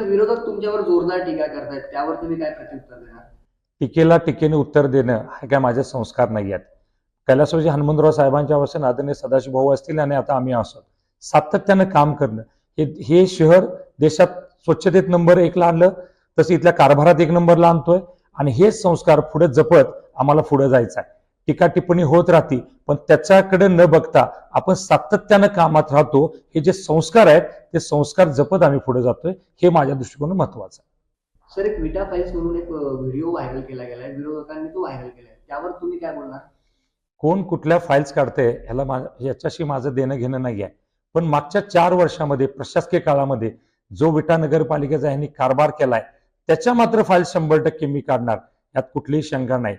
विरोधक तुमच्यावर जोरदार टीका करतायत त्यावर तुम्ही काय प्रत्युत्तर देणार? टीकेला टीकेने उत्तर देणं हे काय माझे संस्कार नाही आहेत. कैलासवाजी हनुमंतराव साहेबांच्या वचन आदरणीय सदाशिव भाऊ असतील आणि आता आम्ही असो सातत्यानं काम करणं हे हे शहर देशात स्वच्छतेत नंबर एकला आणलं तसं इथल्या कारभारात एक नंबरला आणतोय आणि हेच संस्कार पुढे जपत आम्हाला पुढे जायचं आहे टीका टिप्पणी होत राहती पण त्याच्याकडे न बघता आपण सातत्यानं कामात राहतो. हे जे संस्कार आहेत ते संस्कार जपत आम्ही पुढे जातोय. हे माझ्या दृष्टिकोनातून महत्वाचं आहे. सर एक विटा फाईल्स म्हणून एक व्हिडिओ व्हायरल केला गेलाय विरोधकांनी तो व्हायरल केलाय त्यावर तुम्ही काय बोलणार? कोण कुठल्या फाईल्स काढते ह्याला मा याच्याशी माझं देणं घेणं नाही आहे. पण मागच्या चार वर्षामध्ये प्रशासकीय काळामध्ये जो विटा नगरपालिकेचा यांनी कारभार केलाय त्याच्या मात्र फाईल शंभर टक्के मी काढणार. यात कुठलीही शंका नाही.